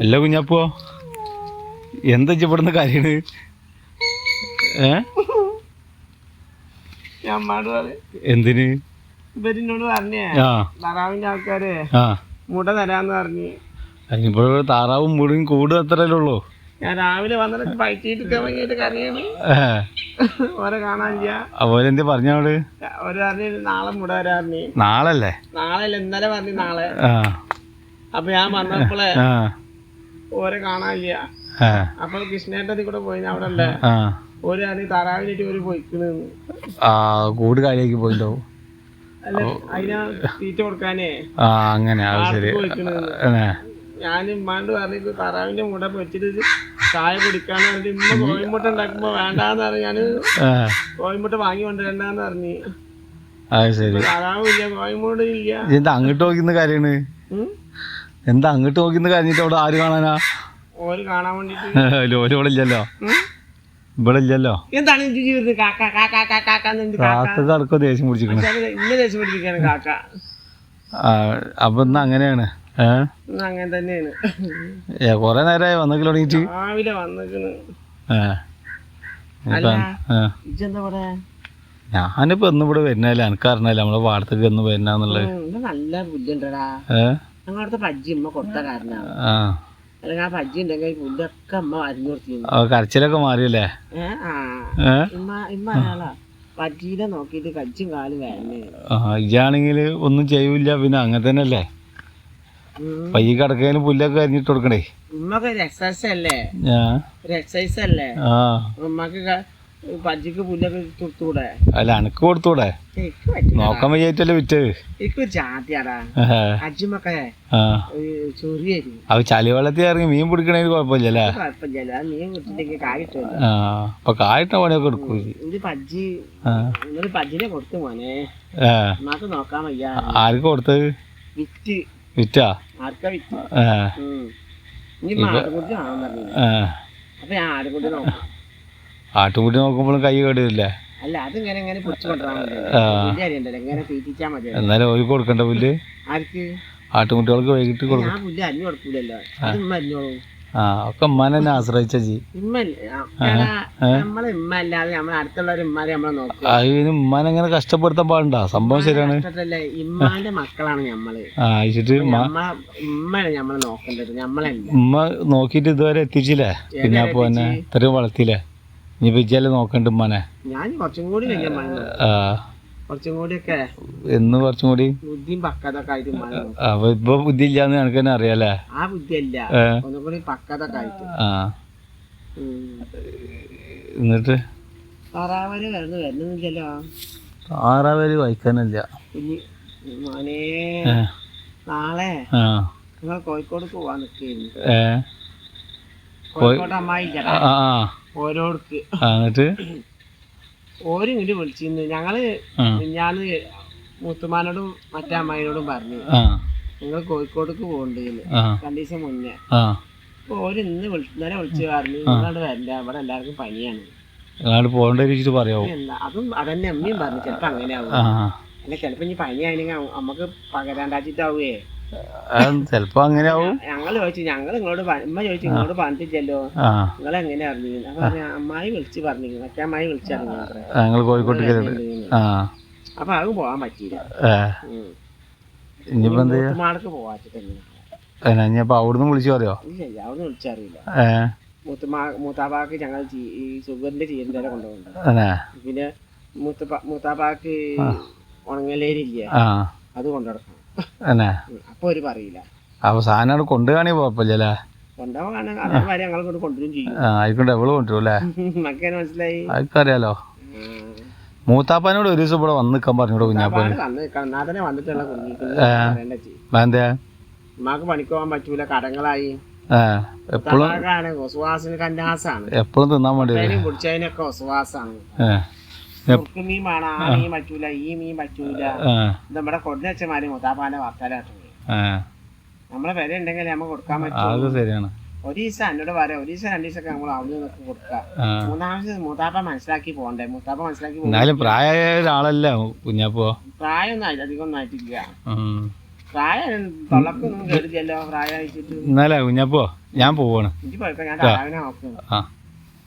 അല്ല കുഞ്ഞപ്പോ എന്താ ഇവിടുന്ന് കാര്യണ്? ഏ? എന്തിന്? ഇവരിന്നോട് പറഞ്ഞേ താറാവിന്റെ ആൾക്കാര് മുട തരാന്ന് പറഞ്ഞു. അതിനിപ്പോ താറാവും മുടിയും കൂട് അത്രല്ലേ ഉള്ളൂ. ഞാൻ രാവിലെ വന്നിട്ട് പൈറ്റിട്ട് കറിയാണ് ഓരെ പറഞ്ഞോട് പറഞ്ഞ് നാളെ മുട തരാറിഞ്ഞ് നാളല്ലേ? നാളെ ഇന്നലെ പറഞ്ഞു നാളെ. അപ്പൊ ഞാൻ പറഞ്ഞപ്പോളെ ഓരെ കാണാനില്ല. അപ്പൊ കൃഷ്ണേട്ടതി കൃഷ്ണേട്ടത്തിൽ കൂടെ പോയി അവിടെ അല്ലേ ഒരു ഓര് പറഞ്ഞ് താറാവിനായിട്ട് ഓര് പോയിക്കണ്. ആ കൂട് അല്ല അതിനാ തീറ്റ കൊടുക്കാനേ. ആ അങ്ങനെ അത് ശരി. ഞാൻ ഇമ്മാണ്ട് പറഞ്ഞിട്ട് താറാവിന്റെ മുട വെച്ചിട്ട് ചായ കുടിക്കാന്ന് പറഞ്ഞിട്ട് ഇമ്മ കോഴിമുട്ട ഉണ്ടാക്കുമ്പോ വേണ്ടാന്ന് പറഞ്ഞു. ഞാൻ കോഴിമുട്ട വാങ്ങി കൊണ്ടുവരണ്ടെന്ന് പറഞ്ഞു. അത് ശരി. താറാവും ഇല്ല കോഴിമുട്ട ഇല്ല. അങ്ങോട്ട് നോക്കുന്ന കാര്യമാണ്? എന്താ അങ്ങോട്ട് നോക്കിന്ന് കഴിഞ്ഞിട്ട് അവിടെ ആര് കാണാനാ? ഓര് കാണാൻ വേണ്ടിട്ട്. ലോരി ഇവിടെ ഇല്ലല്ലോ. ഇവിടെ ഇല്ലല്ലോ. എന്താണ് ജീവിതത്തിൽ കാക്ക കാക്ക കാക്ക കാക്കക്ക് അടക്കം ദേഷ്യം പിടിച്ചിരിക്കണ. ഇന്ന കാക്ക. അപ്പൊ ഇന്ന് അങ്ങനെയാണ്. അങ്ങനെ തന്നെയാണ്. ഏ, കൊറേ നേരമായി വന്നിട്ട് തുടങ്ങിട്ട് രാവിലെ വന്നിക്കണ്. ഞാനിപ്പോ ഇന്നിവിടെ വരുന്നല്ലേ എനിക്കറിഞ്ഞല്ലേ നമ്മളെ പാടത്തേക്ക് എന്ന് ഇത് നല്ല ബുദ്ധിണ്ടടാ ഏ? ഞങ്ങളടുത്ത പജ്ജി ഉമ്മ കൊടുത്ത കാരണമാണ് അല്ലെങ്കിൽ ആ പജ്ജി ഉണ്ടെങ്കിൽ പുല്ലൊക്കെ അമ്മ വരഞ്ഞു കൊടുത്തിരുന്നു കരച്ചിലൊക്കെ മാറിയല്ലേ? ഉമ്മ ഇമ്മ അറിയാളാ പജ്ജീനെ നോക്കിയിട്ട് കജ്ജും കാലും വേണേ ഇജാണെങ്കിൽ ഒന്നും ചെയ്യൂല പിന്നെ അങ്ങനെ തന്നെ അല്ലേ പയ്യ കിടക്കതിന് പുല്ലൊക്കെ അരിഞ്ഞിട്ട് കൊടുക്കണേ. ഉമ്മക്ക് ഒരു എക്സസൈസ് അല്ലേ? ഒരു എക്സസൈസ് അല്ലേ? ഉമ്മക്ക് ക- പജ്ജിക്ക് പുല്ലൊക്കെ കൊടുത്തൂടെ അല്ല എനക്ക് കൊടുത്തൂടെ നോക്കാൻ വയ്യായിട്ടല്ലേ വിറ്റത്? എനിക്ക് ജാതിയാടാ. അജ്ജുമൊക്കെ ചൊറിയായിരുന്നു അത് ചളിവെള്ളത്തിൽ ഇറങ്ങി മീൻ പിടിക്കണതിന് കുഴപ്പമില്ലല്ലേ കുഴപ്പമില്ല കുട്ടിണ്ടെങ്കിൽ കായിട്ടില്ല ആ അപ്പൊ കായിട്ട പണിയൊക്കെ എടുക്കും ഇത് പജ്ജി. ആ. ഇന്നൊരു പജ്ജിനെ കൊടുത്തു മോനെ. നോക്കാൻ വയ്യ. ആർക്ക് കൊടുത്തത്? വിറ്റ്. വിറ്റാ? ആർക്കാ വിറ്റ്? ഇനി ആടുകുട്ടി ആണെന്ന് പറഞ്ഞു അപ്പൊ ഞാൻ ആടുകുട്ടി നോക്കാം. ആട്ടുംകുട്ടി നോക്കുമ്പോഴും കൈ കേടില്ലേ? അല്ല അതിങ്ങനെ ഇങ്ങനെ പിടിച്ചു കൊണ്ടുവരാൻ ഇങ്ങനെ മതി. എന്നാലും ഒരു കൊടുക്കണ്ട പുല്ല്? ആർക്ക്? ആട്ടുംകുട്ടികൾക്ക് വൈകിട്ട് കൊടുക്കും. ഞാൻ പുല്ല് അരിഞ്ഞു കൊടുക്കൂലല്ലോ. അത് ഉമ്മ അരിഞ്ഞോളൂ ആ ഒക്കെ ഉമ്മാനെ തന്നെ ആശ്രയിച്ച ജി അതിന് ഉമ്മാനെ അങ്ങനെ കഷ്ടപ്പെടുത്താൻ പാടുണ്ടോ? സംഭവം ശരിയാണ്. ഇമ്മാന്റെ മക്കളാണ് ഞമ്മൾ. ഉമ്മ നോക്കിട്ട് ഇതുവരെ എത്തിച്ചില്ലേ? പിന്നെ അപ്പൊ തന്നെ ഇത്രയും വളർത്തിയില്ലേ? ഇനിയിപ്പോ ഇജ്ജല്ലേ നോക്കണ്ട ഉമ്മാനെ? ഞാൻ കുറച്ചും കൂടി കഴിഞ്ഞ മഴ ആ. കുറച്ചും കൂടിയൊക്കെ എന്ന് കുറച്ചും കൂടി? ബുദ്ധിയും ആയിട്ട് അപ്പൊ ഇപ്പൊ ബുദ്ധി ഇല്ലാന്ന് എനിക്ക് തന്നെ അറിയാലേ ആ ബുദ്ധിയല്ല. ഏ. ഒന്നും കൂടി പക്വതൊക്കെ ആയിട്ട്. ആ. ഉം. എന്നിട്ട്? താറാവര് വരുന്നു. വരുന്നില്ലല്ലോ. ആറാവര് വായിക്കാനില്ല. മോനെ നാളെ കോഴിക്കോട് പോവാൻ നിൽക്കുന്നു കോഴിക്കോട് അമ്മായി ആ. ആ, എന്നിട്ട്? ഓരും ഇങ്ങോട്ട് വിളിച്ചിരുന്നു. ഞങ്ങൾ ഞാൻ മുത്തുമാനോടും മറ്റേ അമ്മായിനോടും പറഞ്ഞു. നിങ്ങൾ കോഴിക്കോടേക്ക് പോകണ്ടെന്ന് കണ്ടീഷൻ രണ്ടു ദിവസം മുന്നേ. അപ്പൊ ഓര് ഇന്ന് ഇന്നലെ വിളിച്ചു പറഞ്ഞു നിങ്ങളുടെ വരണ്ട ഇവിടെ എല്ലാവർക്കും പനിയാണ്. പോകേണ്ട പറയാവോ? അതും അതന്നെ അമ്മയും പറഞ്ഞു. ചിലപ്പോ അങ്ങനെ ആവും ആ. അല്ല ചിലപ്പോ ഇനി പനി ആയിരുന്നെങ്കിൽ നമുക്ക് പകരാണ്ടാച്ചിട്ടാവേ. അത് ചെലപ്പോ അങ്ങനെ ആവും ഞങ്ങൾ ചോദിച്ചു ഞങ്ങൾ നിങ്ങളോട് അമ്മ ചോദിച്ചു നിങ്ങളോട് പറഞ്ഞിട്ടില്ലല്ലോ. നിങ്ങൾ എങ്ങനെ അറിഞ്ഞു അപ്പൊ പറഞ്ഞു അമ്മായി വിളിച്ച് പറഞ്ഞു മറ്റേ അമ്മായി വിളിച്ചറിഞ്ഞു ഞങ്ങൾ ആ അപ്പൊ അത് പോവാൻ പറ്റിയില്ല. ഇനിയിപ്പോ എന്ത് അവിടുന്ന് വിളിച്ചു പറയോ? ശരി അവിടെ വിളിച്ചറിയില്ല. മൂത്തുമാ മൂത്താപ്പാക്ക് ഞങ്ങൾ ഈ ഷുഗറിന്റെ ചീരന്റെ കൊണ്ടുപോകുന്നുണ്ട്. പിന്നെ മൂത്തപ്പ മൂത്താപ്പാക്ക് ഉണങ്ങലേരില്ലേ? അത് കൊണ്ടുനടക്കണം. എന്നാ ഉം. അപ്പൊ അവർ പറയില്ല. അപ്പൊ സാധനം അവിടെ കൊണ്ടുപോകണേ കുഴപ്പമില്ലല്ലേ? ആയിക്കോട്ടെ എവൾ അതൊക്കറിയാലോ മൂത്താപ്പാനോട് ഒരു ദിവസം ഇവിടെ വന്ന് നിൽക്കാൻ പറഞ്ഞോട് കുഞ്ഞാപ്പാന്. എന്താ ഉമ്മാക്ക് പറ്റൂല കടങ്ങളായി. എപ്പോഴും എപ്പോഴും തിന്നാൻ വേണ്ടി കുടിച്ചതിനൊക്കെ ഒസുവാസാണ് മീൻ വേണം ആ മീൻ പറ്റൂല ഈ മീൻ പറ്റൂല. നമ്മുടെ മുത്താപ്പാന്റെ വർത്താലാട്ടുണ്ട് നമ്മളെ വില ഉണ്ടെങ്കിൽ നമുക്ക് കൊടുക്കാൻ പറ്റും. ഒരു ദിവസം എന്നോട് പറയാം ഒരു ദിവസം രണ്ടു ദിവസമൊക്കെ നമ്മൾ അവിടെ നിന്നൊക്കെ കൊടുക്കാം മൂന്നാമത്തെ മൂത്താപ്പ മനസ്സിലാക്കി പോകണ്ടേ? മൂത്താപ്പ മനസ്സിലാക്കി എന്നാലും പ്രായമായ ഒരാളല്ല കുഞ്ഞാപ്പോ? പ്രായമൊന്നും ആയി- അധികം ഒന്നും ആയിട്ടില്ല. പ്രായം തൊള്ളക്കൊന്നും കരുതിയല്ലോ പ്രായം അയച്ചിട്ട് എന്നാലേ കുഞ്ഞപ്പോ ഞാൻ പോവാണ്. എനിക്ക് പോയിക്കോ ഞാൻ നോക്കുന്നു.